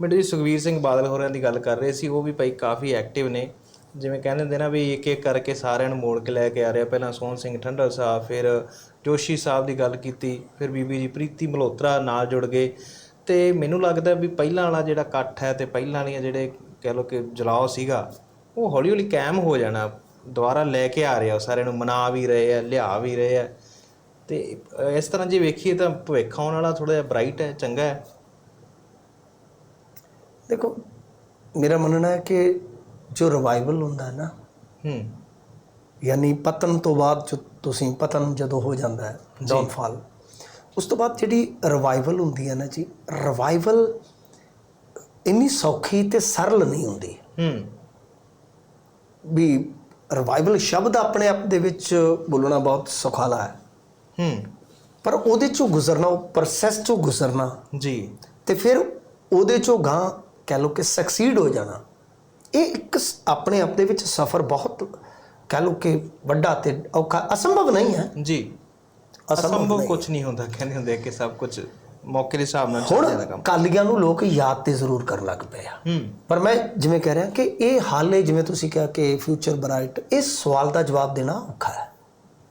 ਮਿੰਟੂ ਜੀ ਸੁਖਵੀਰ ਸਿੰਘ ਬਾਦਲ ਹੋਰਾਂ ਦੀ ਗੱਲ ਕਰ ਰਹੇ ਸੀ, ਉਹ ਵੀ ਭਾਈ ਕਾਫੀ ਐਕਟਿਵ ਨੇ। ਜਿਵੇਂ ਕਹਿੰਦੇ ਹੁੰਦੇ ਨਾ ਵੀ ਇੱਕ ਇੱਕ ਕਰਕੇ ਸਾਰਿਆਂ ਨੂੰ ਮੋੜ ਕੇ ਲੈ ਕੇ ਆ ਰਿਹਾ। ਪਹਿਲਾਂ ਸੋਹਣ ਸਿੰਘ ਠੰਡਲ ਸਾਹਿਬ, ਫਿਰ ਜੋਸ਼ੀ ਸਾਹਿਬ ਦੀ ਗੱਲ ਕੀਤੀ, ਫਿਰ ਬੀਬੀ ਜੀ ਪ੍ਰੀਤੀ ਮਲਹੋਤਰਾ ਨਾਲ ਜੁੜ ਗਏ। ਤੇ ਮੈਨੂੰ ਲੱਗਦਾ ਵੀ ਪਹਿਲਾਂ ਵਾਲਾ ਜਿਹੜਾ ਇਕੱਠ ਹੈ ਤੇ ਪਹਿਲਾਂ ਵਾਲੀਆਂ ਜਿਹੜੇ ਕਹਿ ਲਓ ਕਿ ਜਲਾਓ ਸੀਗਾ, ਉਹ ਹੌਲੀ ਹੌਲੀ ਕਾਇਮ ਹੋ ਜਾਣਾ। ਦੁਬਾਰਾ ਲੈ ਕੇ ਆ ਰਿਹਾ, ਸਾਰਿਆਂ ਨੂੰ ਮਨਾ ਵੀ ਰਹੇ ਆ, ਲਿਆ ਵੀ ਰਹੇ ਆ। ਤੇ ਇਸ ਤਰ੍ਹਾਂ ਜੇ ਵੇਖੀਏ ਤਾਂ ਭਵਿੱਖ ਆਉਣ ਵਾਲਾ ਥੋੜਾ ਜਿਹਾ ਬ੍ਰਾਈਟ ਹੈ, ਚੰਗਾ ਹੈ। ਦੇਖੋ ਮੇਰਾ ਮੰਨਣਾ ਹੈ ਕਿ ਜੋ ਰਿਵਾਈਵਲ ਹੁੰਦਾ ਹੈ ਨਾ ਹੂੰ। ਯਾਨੀ ਪਤਨ ਤੋਂ ਬਾਅਦ ਜੋ ਤੁਸੀਂ ਪਤਨ ਜਦੋਂ ਹੋ ਜਾਂਦਾ ਹੈ ਡਾਊਨਫਾਲ ਉਸ ਤੋਂ ਬਾਅਦ ਜਿਹੜੀ ਰਿਵਾਈਵਲ ਹੁੰਦੀ ਹੈ ਨਾ ਜੀ ਰਿਵਾਈਵਲ ਇੰਨੀ ਸੌਖੀ ਤੇ ਸਰਲ ਨਹੀਂ ਹੁੰਦੀ। ਹੂੰ। ਵੀ ਰਿਵਾਈਵਲ ਸ਼ਬਦ ਆਪਣੇ ਆਪ ਦੇ ਵਿੱਚ ਬੋਲਣਾ ਬਹੁਤ ਸੁਖਾਲਾ ਹੈ। ਹੂੰ। ਪਰ ਉਹਦੇ ਚੋਂ ਗੁਜ਼ਰਨਾ ਉਹ ਪ੍ਰੋਸੈਸ ਚੋਂ ਗੁਜ਼ਰਨਾ ਜੀ। ਤੇ ਫਿਰ ਉਹਦੇ ਚੋਂ ਗਾਂ ਕਹਿ ਲਓ ਕਿ ਸਕਸੀਡ ਹੋ ਜਾਣਾ। ਇਹ ਇੱਕ ਆਪਣੇ ਆਪ ਦੇ ਵਿੱਚ ਸਫ਼ਰ ਬਹੁਤ ਕਹਿ ਲਓ ਕਿ ਵੱਡਾ ਤੇ ਔਖਾ ਅਸੰਭਵ ਨਹੀਂ ਹੈ। ਜੀ। ਅਸੰਭਵ ਕੁਝ ਨਹੀਂ ਹੁੰਦਾ ਕਹਿੰਦੇ ਹੁੰਦੇ ਕਿ ਸਭ ਕੁਝ ਮੌਕੇ ਦੇ ਹਿਸਾਬ ਨਾਲ ਚੱਲ ਜਾਂਦਾ ਕੰਮ। ਕਾਲੀਆਂ ਨੂੰ ਲੋਕ ਯਾਦ ਤੇ ਜ਼ਰੂਰ ਕਰਨ ਲੱਗ ਪਏ ਆ। ਪਰ ਮੈਂ ਜਿਵੇਂ ਕਹਿ ਰਿਹਾ ਕਿ ਇਹ ਹਾਲੇ ਜਿਵੇਂ ਤੁਸੀਂ ਕਿਹਾ ਕਿ ਫਿਊਚਰ ਬ੍ਰਾਈਟ ਇਸ ਸਵਾਲ ਦਾ ਜਵਾਬ ਦੇਣਾ ਔਖਾ ਹੈ।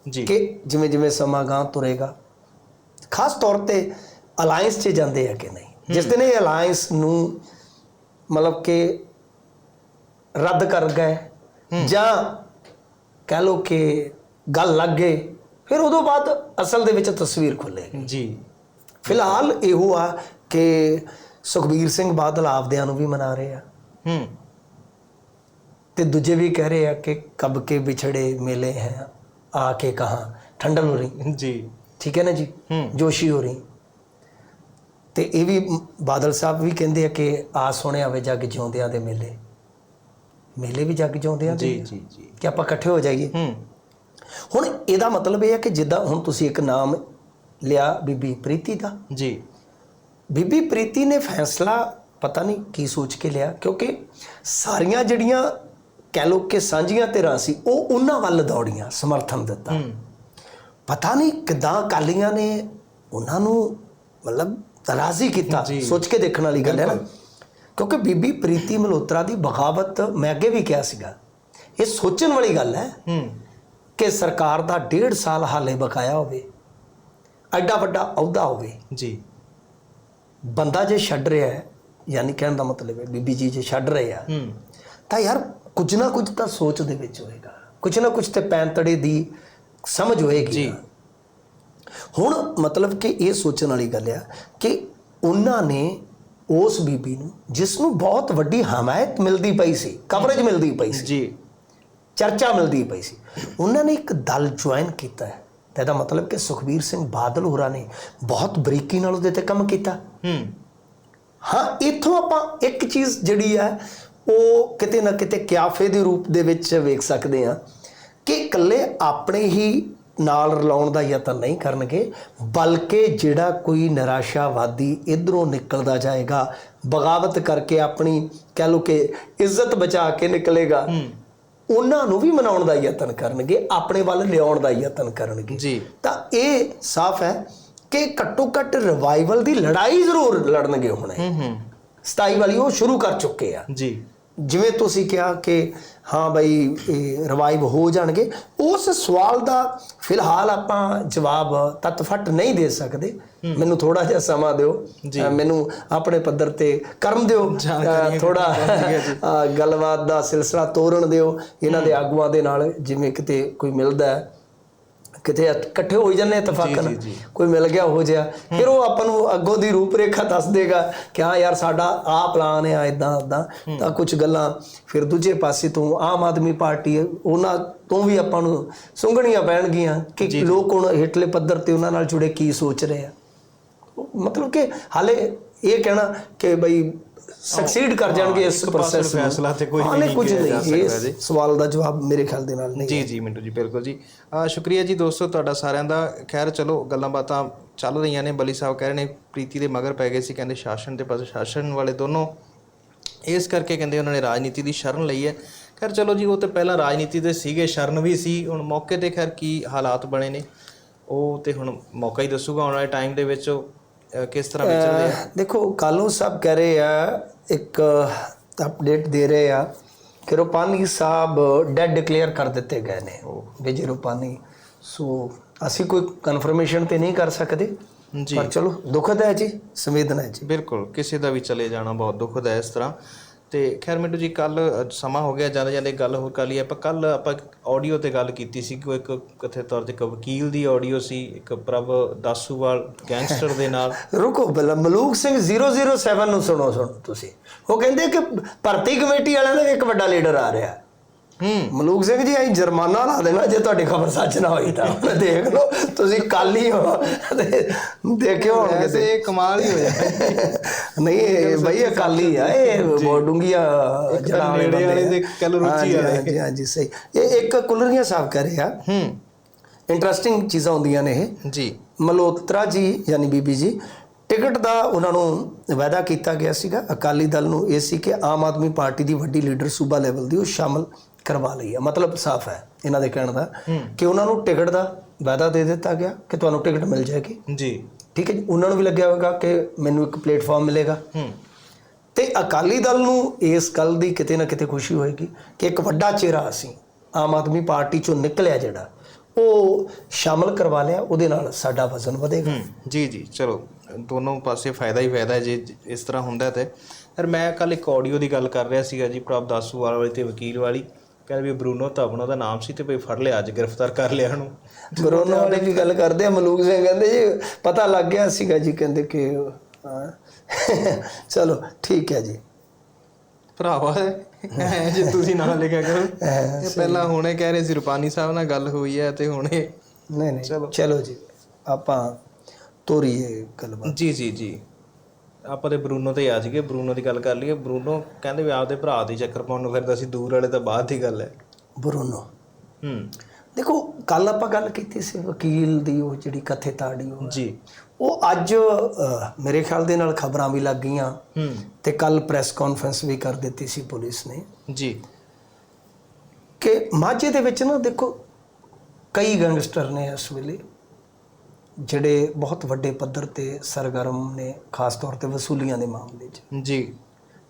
ਜੀ। ਕਿ ਜਿਵੇਂ ਜਿਵੇਂ ਸਮਾਂ ਗਾਂ ਤੁਰੇਗਾ ਖਾਸ ਤੌਰ ਤੇ ਅਲਾਈਅੰਸ 'ਚ ਜਾਂਦੇ ਆ ਕਿ ਨਹੀਂ? ਜਿਸ ਦਿਨ ਇਹ ਅਲਾਈਅੰਸ ਨੂੰ ਮਤਲਬ ਕਿ ਰੱਦ ਕਰ ਗਏ ਜਾਂ ਕਹਿ ਲੋ ਕਿ ਗੱਲ ਲੱਗ ਗਏ ਫਿਰ ਉਦੋਂ ਬਾਅਦ ਅਸਲ ਦੇ ਵਿੱਚ ਤਸਵੀਰ ਖੁੱਲੇਗੀ ਜੀ। ਫਿਲਹਾਲ ਇਹੋ ਆ ਕਿ ਸੁਖਬੀਰ ਸਿੰਘ ਬਾਦਲ ਆਪਦਿਆਂ ਨੂੰ ਵੀ ਮਨਾ ਰਹੇ ਆ। ਹੂੰ। ਤੇ ਦੂਜੇ ਵੀ ਕਹਿ ਰਹੇ ਆ ਕਿ ਕਬ ਕੇ ਵਿਛੜੇ ਮਿਲੇ ਹੈ ਆ ਕੇ ਕਹਾ ਠੰਡਲ ਹੋ ਰਹੀ। ਜੀ। ਠੀਕ ਹੈ ਨਾ ਜੀ। ਜੋਸ਼ੀ ਹੋ ਰਹੀ। ਤੇ ਇਹ ਵੀ ਬਾਦਲ ਸਾਹਿਬ ਵੀ ਕਹਿੰਦੇ ਆ ਕਿ ਆ ਸੋਹਣਿਆ ਵੇ ਜੱਗ ਜਿਉਂਦਿਆਂ ਦੇ ਮੇਲੇ। ਮੇਲੇ ਵੀ ਜੱਗ ਜਿਉਂਦਿਆਂ ਦੇ ਜੀ। ਜੀ ਜੀ। ਕਿ ਆਪਾਂ ਇਕੱਠੇ ਹੋ ਜਾਈਏ? ਹੂੰ। ਹੁਣ ਇਹਦਾ ਮਤਲਬ ਇਹ ਹੈ ਕਿ ਜਿੱਦਾਂ ਹੁਣ ਤੁਸੀਂ ਇੱਕ ਨਾਮ ਲਿਆ ਬੀਬੀ ਪ੍ਰੀਤੀ ਦਾ। ਜੀ। ਬੀਬੀ ਪ੍ਰੀਤੀ ਨੇ ਫੈਸਲਾ ਪਤਾ ਨਹੀਂ ਕੀ ਸੋਚ ਕੇ ਲਿਆ ਕਿਉਂਕਿ ਸਾਰੀਆਂ ਜਿਹੜੀਆਂ ਕਹਿ ਲੋ ਕਿ ਸਾਂਝੀਆਂ ਧਿਰਾਂ ਸੀ ਉਹ ਉਹਨਾਂ ਵੱਲ ਦੌੜੀਆਂ ਸਮਰਥਨ ਦਿੱਤਾ। ਹੂੰ। ਪਤਾ ਨਹੀਂ ਕਿਦਾਂ ਕਾਲੀਆਂ ਨੇ ਉਹਨਾਂ ਨੂੰ ਮਤਲਬ ਰਾਜ਼ੀ ਕੀਤਾ। ਸੋਚ ਕੇ ਦੇਖਣ ਵਾਲੀ ਗੱਲ ਹੈ ਨਾ। ਕਿਉਂਕਿ ਬੀਬੀ ਪ੍ਰੀਤੀ ਮਲਹੋਤਰਾ ਦੀ ਬਗਾਵਤ ਮੈਂ ਅੱਗੇ ਵੀ ਕਿਹਾ ਸੀਗਾ। ਇਹ ਸੋਚਣ ਵਾਲੀ ਗੱਲ ਹੈ ਕਿ ਸਰਕਾਰ ਦਾ ਡੇਢ ਸਾਲ ਹਾਲੇ ਬਕਾਇਆ ਹੋਵੇ ਐਡਾ ਵੱਡਾ ਅਹੁਦਾ ਹੋਵੇ। ਜੀ। ਬੰਦਾ ਜੇ ਛੱਡ ਰਿਹਾ ਹੈ ਯਾਨੀ ਕਹਿਣ ਦਾ ਮਤਲਬ ਹੈ ਬੀਬੀ ਜੀ ਜੇ ਛੱਡ ਰਹੇ ਆ ਤਾਂ ਯਾਰ ਕੁਝ ਨਾ ਕੁਝ ਤਾਂ ਸੋਚ ਦੇ ਵਿੱਚ ਹੋਏਗਾ। ਕੁਝ ਨਾ ਕੁਝ ਤੇ ਪੈਂਤੜੇ ਦੀ ਸਮਝ ਹੋਏਗੀ ਜੀ। ਹੁਣ ਮਤਲਬ ਕਿ ਇਹ ਸੋਚਣ ਵਾਲੀ ਗੱਲ ਆ ਕਿ ਉਹਨਾਂ ਨੇ ਉਸ ਬੀਬੀ ਨੂੰ ਜਿਸ ਨੂੰ ਬਹੁਤ ਵੱਡੀ ਹਮਾਇਤ ਮਿਲਦੀ ਪਈ ਸੀ ਕਵਰੇਜ ਮਿਲਦੀ ਪਈ ਸੀ ਜੀ। ਚਰਚਾ ਮਿਲਦੀ ਪਈ ਸੀ ਉਹਨਾਂ ਨੇ ਇੱਕ ਦਲ ਜੁਆਇਨ ਕੀਤਾ ਹੈ। ਤੇ ਇਹਦਾ ਮਤਲਬ ਕਿ ਸੁਖਬੀਰ ਸਿੰਘ ਬਾਦਲ ਹੋਰਾਂ ਨੇ ਬਹੁਤ ਬਰੀਕੀ ਨਾਲ ਉਹਦੇ ਤੇ ਕੰਮ ਕੀਤਾ। ਹੂੰ। ਹਾਂ ਇੱਥੋਂ ਆਪਾਂ ਇੱਕ ਚੀਜ਼ ਜਿਹੜੀ ਹੈ ਉਹ ਕਿਤੇ ਨਾ ਕਿਤੇ ਕਿਆਫੇ ਦੇ ਰੂਪ ਦੇ ਵਿੱਚ ਵੇਖ ਸਕਦੇ ਹਾਂ ਕਿ ਇਕੱਲੇ ਆਪਣੇ ਹੀ ਨਾਲ ਰਲਾਉਣ ਦਾ ਯਤਨ ਨਹੀਂ ਕਰਨਗੇ ਬਲਕਿ ਜਿਹੜਾ ਕੋਈ ਨਿਰਾਸ਼ਾਵਾਦੀ ਇਧਰੋਂ ਨਿਕਲਦਾ ਜਾਏਗਾ ਬਗਾਵਤ ਕਰਕੇ ਆਪਣੀ ਕਹਿ ਲਓ ਕਿ ਇੱਜ਼ਤ ਬਚਾ ਕੇ ਨਿਕਲੇਗਾ ਉਹਨਾਂ ਨੂੰ ਵੀ ਮਨਾਉਣ ਦਾ ਯਤਨ ਕਰਨਗੇ ਆਪਣੇ ਵੱਲ ਲਿਆਉਣ ਦਾ ਯਤਨ ਕਰਨਗੇ। ਜੀ। ਤਾਂ ਇਹ ਸਾਫ਼ ਹੈ ਕਿ ਘੱਟੋ ਘੱਟ ਰਿਵਾਈਵਲ ਦੀ ਲੜਾਈ ਜ਼ਰੂਰ ਲੜਨਗੇ ਹੁਣ। ਹੂੰ ਹੂੰ। 27 ਵਾਲੀ ਉਹ ਸ਼ੁਰੂ ਕਰ ਚੁੱਕੇ ਆ। ਜੀ। ਜਿਵੇਂ ਤੁਸੀਂ ਕਿਹਾ ਕਿ ਹਾਂ ਬਈ ਇਹ ਰਿਵਾਈਵ ਹੋ ਜਾਣਗੇ ਉਸ ਸਵਾਲ ਦਾ ਫਿਲਹਾਲ ਆਪਾਂ ਜਵਾਬ ਤਤਫਟ ਨਹੀਂ ਦੇ ਸਕਦੇ। ਮੈਨੂੰ ਥੋੜਾ ਜਿਹਾ ਸਮਾਂ ਦਿਓ। ਮੈਨੂੰ ਆਪਣੇ ਪੱਧਰ ਤੇ ਕਰਮ ਦਿਓ। ਥੋੜਾ ਗੱਲਬਾਤ ਦਾ ਸਿਲਸਿਲਾ ਤੋੜਨ ਦਿਓ। ਇਹਨਾਂ ਦੇ ਆਗੂਆਂ ਦੇ ਨਾਲ ਜਿਵੇਂ ਕਿਤੇ ਕੋਈ ਮਿਲਦਾ ਹੈ। ਕਿਤੇ ਇਕੱਠੇ ਹੋ ਜਾਂਦੇ ਇਤਫਾਕਨ ਕੋਈ ਮਿਲ ਗਿਆ ਹੋ ਜਿਆ ਫਿਰ ਉਹ ਆਪਾਂ ਨੂੰ ਅੱਗੋਂ ਦੀ ਰੂਪਰੇਖਾ ਦੱਸ ਦੇਗਾ ਕਿ ਹਾਂ ਯਾਰ ਸਾਡਾ ਆਹ ਪਲਾਨ ਹੈ ਇਦਾਂ ਇਦਾਂ ਤਾਂ ਕੁਝ ਗੱਲਾਂ ਫਿਰ ਦੂਜੇ ਪਾਸੇ ਤੋਂ ਆਮ ਆਦਮੀ ਪਾਰਟੀ ਉਹਨਾਂ ਤੋਂ ਵੀ ਆਪਾਂ ਨੂੰ ਸੁੰਘਣੀਆਂ ਪੈਣਗੀਆਂ ਕਿ ਲੋਕ ਹੁਣ ਹੇਠਲੇ ਪੱਧਰ ਤੇ ਉਹਨਾਂ ਨਾਲ ਜੁੜੇ ਕੀ ਸੋਚ ਰਹੇ ਆ। ਮਤਲਬ ਕਿ ਹਾਲੇ ਇਹ ਕਹਿਣਾ ਕਿ ਬਈ ਸਕਸੀਡ ਕਰ ਜਾਣਗੇ ਇਸ ਪ੍ਰੋਸੈਸ ਨੂੰ। ਫੈਸਲਾ ਤੇ ਕੋਈ ਨਹੀਂ ਕੁਝ ਨਹੀਂ। ਇਸ ਸਵਾਲ ਦਾ ਜਵਾਬ ਮੇਰੇ ਖਿਆਲ ਦੇ ਨਾਲ ਨਹੀਂ ਜੀ ਜੀ ਮਿੰਟੂ ਜੀ ਬਿਲਕੁਲ ਜੀ। ਸ਼ੁਕਰੀਆ ਜੀ ਦੋਸਤੋ ਤੁਹਾਡਾ ਸਾਰਿਆਂ ਦਾ। ਖੈਰ ਚਲੋ ਗੱਲਾਂ ਬਾਤਾਂ ਚੱਲ ਰਹੀਆਂ ਨੇ। ਬਲੀ ਸਾਹਿਬ ਕਹਿ ਰਹੇ ਨੇ ਪ੍ਰੀਤੀ ਦੇ ਮਗਰ ਪੈ ਗਏ ਸੀ ਕਹਿੰਦੇ ਸ਼ਾਸਨ ਤੇ ਪ੍ਰਸ਼ਾਸਨ ਵਾਲੇ ਦੋਨੋਂ। ਇਸ ਕਰਕੇ ਕਹਿੰਦੇ ਉਹਨਾਂ ਨੇ ਰਾਜਨੀਤੀ ਦੀ ਸ਼ਰਨ ਲਈ ਹੈ। ਖੈਰ ਚਲੋ ਜੀ ਉਹ ਤੇ ਪਹਿਲਾਂ ਰਾਜਨੀਤੀ ਦੇ ਸੀਗੇ ਸ਼ਰਨ ਵੀ ਸੀ। ਹੁਣ ਮੌਕੇ ਤੇ ਖੈਰ ਕੀ ਹਾਲਾਤ ਬਣੇ ਨੇ? ਉਹ ਤੇ ਹੁਣ ਮੌਕਾ ਹੀ ਦੱਸੂਗਾ। ਆਉਣ ਵਾਲੇ ਟਾਈਮ ਦੇ ਵਿੱਚ ਕਿਸ ਤਰ੍ਹਾਂ ਵਿਚਰਦੇ ਆ? ਅਹ ਦੇਖੋ ਕਾਲੂ ਸਾਹਿਬ ਕਹਿ ਰਹੇ ਆ ਇੱਕ ਅਪਡੇਟ ਦੇ ਰਹੇ ਆ ਕਿ ਰੂਪਾਨੀ ਸਾਹਿਬ ਡੈਡ ਡਿਕਲੇਅਰ ਕਰ ਦਿੱਤੇ ਗਏ ਨੇ ਵਿਜੇ ਰੂਪਾਨੀ ਸੋ ਅਸੀਂ ਕੋਈ ਕਨਫਰਮੇਸ਼ਨ ਤੇ ਨਹੀਂ ਕਰ ਸਕਦੇ ਜੀ। ਪਰ ਚਲੋ ਦੁਖਦ ਹੈ ਜੀ ਸੰਵੇਦਨਾ ਹੈ ਜੀ। ਬਿਲਕੁਲ ਕਿਸੇ ਦਾ ਵੀ ਚਲੇ ਜਾਣਾ ਬਹੁਤ ਦੁਖਦ ਹੈ ਇਸ ਤਰ੍ਹਾਂ। ਤੇ ਖੈਰ ਮਿੰਟੂ ਜੀ ਕੱਲ ਸਮਾਂ ਹੋ ਗਿਆ ਜਾਂਦੇ ਜਾਂਦੇ ਗੱਲ ਹੋਰ ਕਰ ਲਈ ਆਪਾਂ ਕੱਲ ਆਪਾਂ ਆਡੀਓ ਤੇ ਗੱਲ ਕੀਤੀ ਸੀ ਕਿ ਇੱਕ ਕਥੇ ਤੌਰ ਤੇ ਇੱਕ ਵਕੀਲ ਦੀ ਆਡੀਓ ਸੀ, ਇੱਕ ਪ੍ਰਭ ਦਾਸੂਵਾਲ ਗੈਂਗਸਟਰ ਦੇ ਨਾਲ। ਰੁਕੋ ਪਹਿਲਾਂ, ਮਲੂਕ ਸਿੰਘ 007 ਨੂੰ ਸੁਣੋ ਸੁਣੋ ਤੁਸੀਂ। ਉਹ ਕਹਿੰਦੇ ਕਿ ਭਰਤੀ ਕਮੇਟੀ ਵਾਲਿਆਂ ਦਾ ਵੀ ਇੱਕ ਵੱਡਾ ਲੀਡਰ ਆ ਰਿਹਾ। ਹੂੰ। ਮਲੂਕ ਸਿੰਘ ਜੀ ਅਸੀਂ ਜੁਰਮਾਨਾ ਲਾ ਦੇਣਾ ਜੇ ਤੁਹਾਡੀ ਖਬਰ ਸੱਚ ਨਾ ਹੋਈ ਤਾਂ। ਦੇਖ ਲਓ ਤੁਸੀਂ ਕੱਲ ਹੀ ਹੋ। ਤੇ ਦੇਖਿਓ ਹੁਣ ਕਿਤੇ। ਇਹ ਕਮਾਲ ਹੀ ਹੋ ਜਾਂਦਾ ਨਹੀਂ ਇਹ ਬਈ ਇਹ ਕੱਲ ਹੀ ਆ। ਇਹ ਜੜਾਂ ਵਾਲੇ ਨੇੜੇ ਵਾਲੇ ਦੇ ਕਹਿ ਲਓ ਰੁਚੀ ਹਾਂਜੀ, ਵਾਲੇ। ਹਾਂਜੀ ਸਹੀ। ਇਹ ਇੱਕ ਕੁਲਰੀਆਂ ਸਾਹਿਬ ਕਰ ਰਿਹਾ ਹੂੰ। ਇੰਟਰਸਟਿੰਗ ਚੀਜ਼ਾਂ ਹੁੰਦੀਆਂ ਨੇ ਇਹ। ਜੀ। ਮਲਹੋਤਰਾ ਜੀ ਯਾਨੀ ਬੀਬੀ ਜੀ ਟਿਕਟ ਦਾ ਉਹਨਾਂ ਨੂੰ ਵਾਅਦਾ ਕੀਤਾ ਗਿਆ ਸੀਗਾ। ਅਕਾਲੀ ਦਲ ਨੂੰ ਇਹ ਸੀ ਕਿ ਆਮ ਆਦਮੀ ਪਾਰਟੀ ਦੀ ਵੱਡੀ ਲੀਡਰ ਸੂਬਾ ਲੈਵਲ ਦੀ ਉਹ ਸ਼ਾਮਲ ਕਰਵਾ ਲਈ ਹੈ ਮਤਲਬ ਸਾਫ਼ ਹੈ ਇਹਨਾਂ ਦੇ ਕਹਿਣ ਦਾ ਕਿ ਉਹਨਾਂ ਨੂੰ ਟਿਕਟ ਦਾ ਵਾਅਦਾ ਦੇ ਦਿੱਤਾ ਗਿਆ ਕਿ ਤੁਹਾਨੂੰ ਟਿਕਟ ਮਿਲ ਜਾਏਗੀ। ਜੀ। ਠੀਕ ਹੈ ਜੀ? ਉਹਨਾਂ ਨੂੰ ਵੀ ਲੱਗਿਆ ਹੋਵੇਗਾ ਕਿ ਮੈਨੂੰ ਇੱਕ ਪਲੇਟਫਾਰਮ ਮਿਲੇਗਾ। ਤੇ ਅਕਾਲੀ ਦਲ ਨੂੰ ਇਸ ਗੱਲ ਦੀ ਕਿਤੇ ਨਾ ਕਿਤੇ ਖੁਸ਼ੀ ਹੋਏਗੀ ਕਿ ਇੱਕ ਵੱਡਾ ਚਿਹਰਾ ਅਸੀਂ ਆਮ ਆਦਮੀ ਪਾਰਟੀ ਚੋਂ ਨਿਕਲਿਆ ਜਿਹੜਾ ਉਹ ਸ਼ਾਮਲ ਕਰਵਾ ਲਿਆ ਉਹਦੇ ਨਾਲ ਸਾਡਾ ਵਜ਼ਨ ਵਧੇਗਾ। ਜੀ ਜੀ। ਚਲੋ ਦੋਨੋਂ ਪਾਸੇ ਫਾਇਦਾ ਹੀ ਫਾਇਦਾ ਹੈ ਜੇ ਇਸ ਤਰ੍ਹਾਂ ਹੁੰਦਾ ਤੇ। ਪਰ ਮੈਂ ਕੱਲ ਇੱਕ ਆਡੀਓ ਦੀ ਗੱਲ ਕਰ ਰਿਹਾ ਸੀਗਾ ਜੀ ਪ੍ਰਭ ਦਾਸੂਵਾਲ ਵਾਲੀ ਤੇ ਵਕੀਲ ਵਾਲੀ। ਕਹਿੰਦੇ ਵੀ ਬਰੂਨੋ ਧਵਨ ਉਹਦਾ ਨਾਮ ਸੀ ਤੇ ਭਈ ਫੜ ਲਿਆ ਅੱਜ ਗ੍ਰਿਫਤਾਰ ਕਰ ਲਿਆ ਉਹਨੂੰ। ਕਰੋਨਾ ਵਾਲੇ ਵੀ ਗੱਲ ਕਰਦੇ ਆ ਮਲੂਕ ਸਿੰਘ ਕਹਿੰਦੇ ਜੀ ਪਤਾ ਲੱਗ ਗਿਆ ਸੀਗਾ ਜੀ ਕਹਿੰਦੇ ਕਿ ਹਾਂ। ਚਲੋ ਠੀਕ ਹੈ ਜੀ। ਭਰਾਵਾ ਜੇ ਤੁਸੀਂ ਨਾਂ ਲਿਖਿਆ ਕਰੋ। ਇਹ ਪਹਿਲਾਂ ਹੁਣੇ ਕਹਿ ਰਹੇ ਸੀ ਰੂਪਾਨੀ ਸਾਹਿਬ ਨਾਲ ਗੱਲ ਹੋਈ ਹੈ ਤੇ ਹੁਣੇ ਨਹੀਂ ਨਹੀਂ ਚਲੋ ਜੀ ਆਪਾਂ ਤੋਰੀਏ ਗੱਲਬਾਤ। ਜੀ ਜੀ ਜੀ। ਆਪਾਂ ਤੇ ਬਰੂਨੋ ਤੇ ਆ ਜਾਈਏ ਬਰੂਨੋ ਦੀ ਗੱਲ ਕਰ ਲਈਏ ਬਰੂਨੋ ਕਹਿੰਦੇ ਵੀ ਆਪਦੇ ਭਰਾ ਦੀ ਚੱਕਰ ਪਾਉਣ ਨੂੰ ਫਿਰਦਾ ਸੀ ਦੂਰ ਵਾਲੇ ਤਾਂ ਬਾਅਦ ਦੀ ਗੱਲ ਹੈ। ਬਰੂਨੋ। ਹੂੰ। ਦੇਖੋ ਕੱਲ ਆਪਾਂ ਗੱਲ ਕੀਤੀ ਸੀ ਵਕੀਲ ਦੀ ਉਹ ਜਿਹੜੀ ਕਥੇ ਤਾੜੀ ਉਹ। ਜੀ। ਉਹ ਅੱਜ ਮੇਰੇ ਖਿਆਲ ਦੇ ਨਾਲ ਖਬਰਾਂ ਵੀ ਲੱਗ ਗਈਆਂ। ਹੂੰ। ਤੇ ਕੱਲ ਪ੍ਰੈਸ ਕਾਨਫਰੰਸ ਵੀ ਕਰ ਦਿੱਤੀ ਸੀ ਪੁਲਿਸ ਨੇ। ਜੀ। ਕਿ ਮਾਝੇ ਦੇ ਵਿੱਚ ਨਾ ਦੇਖੋ ਕਈ ਗੈਂਗਸਟਰ ਨੇ ਇਸ ਵੇਲੇ ਜਿਹੜੇ ਬਹੁਤ ਵੱਡੇ ਪੱਧਰ ਤੇ ਸਰਗਰਮ ਨੇ ਖਾਸ ਤੌਰ ਤੇ ਵਸੂਲੀਆਂ ਦੇ ਮਾਮਲੇ 'ਚ। ਜੀ।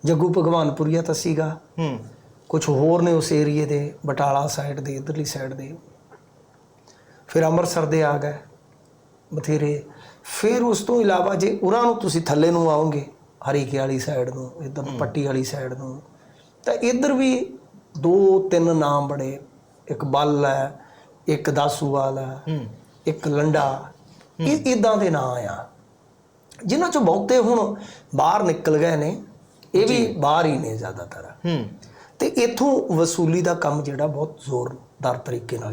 ਜੱਗੂ ਭਗਵਾਨਪੁਰੀਆ ਤਾਂ ਸੀਗਾ। ਹੂੰ। ਕੁਝ ਹੋਰ ਨੇ ਉਸ ਏਰੀਏ ਦੇ ਬਟਾਲਾ ਸਾਈਡ ਦੇ ਇਧਰਲੀ ਸਾਈਡ ਦੇ। ਫਿਰ ਅੰਮ੍ਰਿਤਸਰ ਦੇ ਆ ਗਏ ਬਥੇਰੇ। ਫਿਰ ਉਸ ਤੋਂ ਇਲਾਵਾ ਜੇ ਉਹਨਾਂ ਨੂੰ ਤੁਸੀਂ ਥੱਲੇ ਨੂੰ ਆਓਗੇ ਹਰੀਕੇ ਵਾਲੀ ਸਾਈਡ ਨੂੰ ਇਧਰ ਪੱਟੀ ਵਾਲੀ ਸਾਈਡ ਨੂੰ ਤਾਂ ਇਧਰ ਵੀ ਦੋ ਤਿੰਨ ਨਾਮ ਬੜੇ। ਇੱਕ ਬੱਲ ਹੈ ਇੱਕ ਦਾਸੂਵਾਲ ਹੂੰ। ਇੱਕ ਲੰਡਾ। ਇਹ ਇਦਾਂ ਦੇ ਨਾਂ ਆ। ਜਿਨ੍ਹਾਂ ਚੋਂ ਬਹੁਤੇ ਹੁਣ ਬਾਹਰ ਨਿਕਲ ਗਏ ਨੇ ਇਹ ਵੀ ਬਾਹਰ ਹੀ ਨੇ ਜ਼ਿਆਦਾਤਰ। ਹੂੰ। ਤੇ ਇਥੋਂ ਵਸੂਲੀ ਦਾ ਕੰਮ ਜਿਹੜਾ ਬਹੁਤ ਜ਼ੋਰਦਾਰ ਤਰੀਕੇ ਨਾਲ